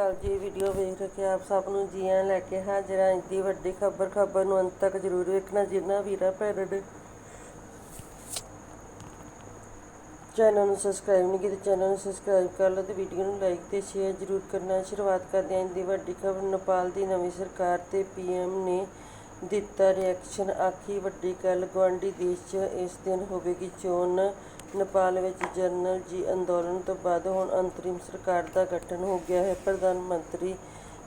ਅਕਾਲ ਜੀ ਵੀਡੀਓ ਵੇਖ ਰਹੇ ਆਪ ਸਭ ਨੂੰ ਜੀ ਆਇਆਂ ਲੈ ਕੇ ਹਾਜ਼ਰ ਹਾਂ। ਅੱਜ ਦੀ ਵੱਡੀ ਖਬਰ ਖਬਰ ਨੂੰ ਅੰਤ ਤੱਕ ਜ਼ਰੂਰ ਵੇਖਣਾ, ਜਿਨ੍ਹਾਂ ਵੀਰਾਂ ਭੈਣਾਂ ਨੇ ਚੈਨਲ ਨੂੰ ਸਬਸਕ੍ਰਾਈਬ ਨਹੀਂ ਕੀਤਾ, ਚੈਨਲ ਨੂੰ ਸਬਸਕ੍ਰਾਈਬ ਕਰ ਲਓ ਤੇ ਵੀਡੀਓ ਨੂੰ ਲਾਈਕ ਤੇ ਸ਼ੇਅਰ ਜ਼ਰੂਰ ਕਰਨਾ। ਸ਼ੁਰੂਆਤ ਕਰਦੇ ਹਾਂ ਅੱਜ ਦੀ ਵੱਡੀ ਖਬਰ। ਨੇਪਾਲ ਦੀ ਨਵੀਂ ਸਰਕਾਰ ਤੇ ਪੀਐਮ ਨੇ ਦਿੱਤਾ ਰਿਐਕਸ਼ਨ ਆਖੀ ਵੱਡੀ ਗੱਲ, ਗੁਆਂਢੀ ਦੇਸ਼ 'ਚ ਇਸ ਦਿਨ ਹੋਵੇਗੀ ਚੋਣ। ਨੇਪਾਲ ਵਿੱਚ ਜਨਰਲ ਜੀ ਅੰਦੋਲਨ ਤੋਂ ਬਾਅਦ ਹੁਣ ਅੰਤਰਿਮ ਸਰਕਾਰ ਦਾ ਗਠਨ ਹੋ ਗਿਆ ਹੈ। ਪ੍ਰਧਾਨ ਮੰਤਰੀ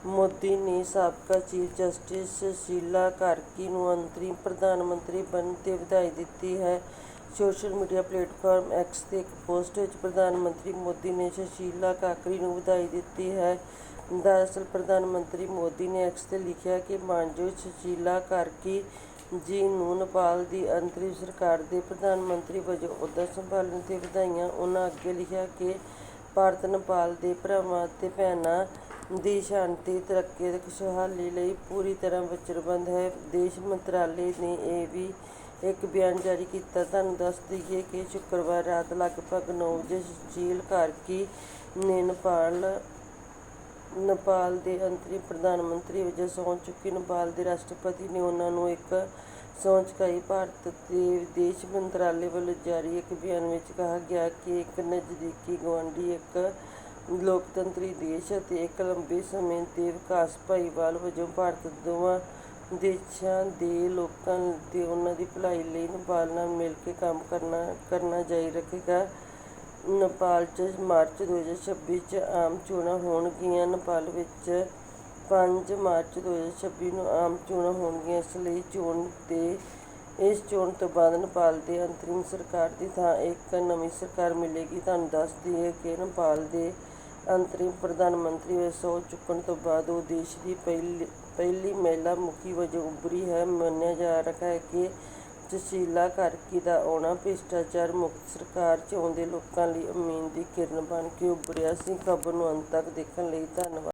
ਮੋਦੀ ਨੇ ਸਾਬਕਾ ਚੀਫ ਜਸਟਿਸ ਸ਼ੀਲਾ ਕਾਰਕੀ ਨੂੰ ਅੰਤਰਿਮ ਪ੍ਰਧਾਨ ਮੰਤਰੀ ਬਣਨ ਤੇ ਵਧਾਈ ਦਿੱਤੀ ਹੈ। ਸੋਸ਼ਲ ਮੀਡੀਆ ਪਲੇਟਫਾਰਮ ਐਕਸ ਤੇ ਇੱਕ ਪੋਸਟ ਵਿੱਚ ਪ੍ਰਧਾਨ ਮੰਤਰੀ ਮੋਦੀ ਨੇ ਸ਼ਸ਼ੀਲਾ ਕਾਕਰੀ ਨੂੰ ਵਧਾਈ ਦਿੱਤੀ ਹੈ। ਦਰਅਸਲ ਪ੍ਰਧਾਨ ਮੰਤਰੀ ਮੋਦੀ ਨੇ ਐਕਸ ਤੇ ਲਿਖਿਆ ਕਿ ਮਾਨਯੋਗ ਸ਼ਸ਼ੀਲਾ ਕਾਰਕੀ ਜੀ ਨੂੰ ਨੇਪਾਲ ਦੀ ਅੰਤਰਿਮ ਸਰਕਾਰ ਦੇ ਪ੍ਰਧਾਨ ਮੰਤਰੀ ਵਜੋਂ ਅਹੁਦਾ ਸੰਭਾਲਣ ਤੇ ਵਧਾਈਆਂ ਉਹਨਾਂ ਅੱਗੇ ਲਿਖਿਆ ਕਿ ਭਾਰਤ ਨੇਪਾਲ ਦੇ ਭਰਾਵਾਂ ਅਤੇ ਭੈਣਾਂ ਦੀ ਸ਼ਾਂਤੀ, ਤਰੱਕੀ ਅਤੇ ਖੁਸ਼ਹਾਲੀ ਲਈ ਪੂਰੀ ਤਰ੍ਹਾਂ ਵਚਨਬੱਧ ਹੈ। ਵਿਦੇਸ਼ ਮੰਤਰਾਲੇ ਨੇ ਇਹ ਵੀ ਇੱਕ ਬਿਆਨ ਜਾਰੀ ਕੀਤਾ। ਤੁਹਾਨੂੰ ਦੱਸ ਦਈਏ ਕਿ ਸ਼ੁੱਕਰਵਾਰ ਰਾਤ ਲਗਭਗ 9 ਵਜੇ ਸੁਸ਼ੀਲ ਕਾਰਕੀ ਨੇ ਨੇਪਾਲ ਨੇਪਾਲ ਦੇ ਅੰਤਰੀ ਪ੍ਰਧਾਨ ਮੰਤਰੀ ਵਜੋਂ ਸਹੁੰ ਚੁੱਕੀ ਨੇਪਾਲ ਦੇ ਰਾਸ਼ਟਰਪਤੀ ਨੇ ਉਹਨਾਂ ਨੂੰ ਇੱਕ ਸਹੁੰ ਚੁਕਾਈ ਭਾਰਤ ਦੇ ਵਿਦੇਸ਼ ਮੰਤਰਾਲੇ ਵੱਲੋਂ ਜਾਰੀ ਇੱਕ ਬਿਆਨ ਵਿੱਚ ਕਿਹਾ ਗਿਆ ਕਿ ਇੱਕ ਨਜ਼ਦੀਕੀ ਗੁਆਂਢੀ, ਇੱਕ ਲੋਕਤੰਤਰੀ ਦੇਸ਼ ਅਤੇ ਇੱਕ ਲੰਬੇ ਸਮੇਂ ਦੇ ਵਿਕਾਸ ਭਾਈਵਾਲ ਵਜੋਂ ਭਾਰਤ ਦੋਵਾਂ ਦੇਸ਼ਾਂ ਦੇ ਲੋਕਾਂ ਤੇ ਉਹਨਾਂ ਦੀ ਭਲਾਈ ਲਈ ਨੇਪਾਲ ਨਾਲ ਮਿਲ ਕੇ ਕੰਮ ਕਰਨਾ ਕਰਨਾ ਜਾਰੀ ਰੱਖੇਗਾ। ਨੇਪਾਲ 'ਚ ਮਾਰਚ 2026 'ਚ ਆਮ ਚੋਣਾਂ ਹੋਣਗੀਆਂ। ਨੇਪਾਲ ਵਿੱਚ ਪੰਜ ਮਾਰਚ 2026 ਨੂੰ ਆਮ ਚੋਣਾਂ ਹੋਣਗੀਆਂ। ਇਸ ਲਈ ਚੋਣ ਤੇ ਇਸ ਚੋਣ ਤੋਂ ਬਾਅਦ ਨੇਪਾਲ ਦੇ ਅੰਤਰਿਮ ਸਰਕਾਰ ਦੀ ਥਾਂ ਇੱਕ ਨਵੀਂ ਸਰਕਾਰ ਮਿਲੇਗੀ। ਤੁਹਾਨੂੰ ਦੱਸ ਦਈਏ ਕਿ ਨੇਪਾਲ ਦੇ ਅੰਤਰਿਮ ਪ੍ਰਧਾਨ ਮੰਤਰੀ ਵਜੋਂ ਸਹੁੰ ਚੁੱਕਣ ਤੋਂ ਬਾਅਦ ਉਹ ਦੇਸ਼ ਦੀ ਪਹਿਲੀ ਪਹਿਲੀ ਮਹਿਲਾ ਮੁਖੀ ਵਜੋਂ ਉੱਭਰੀ ਹੈ। ਮੰਨਿਆ ਜਾ ਰਿਹਾ ਹੈ ਕਿ ਸੁਸ਼ੀਲਾ ਕਾਰਕੀ ਦਾ ਆਉਣਾ ਭ੍ਰਿਸ਼ਟਾਚਾਰ ਮੁਕਤ ਸਰਕਾਰ 'ਚ ਲੋਕਾਂ ਲਈ ਉਮੀਦ ਦੀ ਕਿਰਨ ਬਣ ਕੇ ਉੱਭਰਿਆ ਸੀ। ਖਬਰ ਨੂੰ ਅੰਤ ਤੱਕ ਦੇਖਣ ਲਈ ਧੰਨਵਾਦ।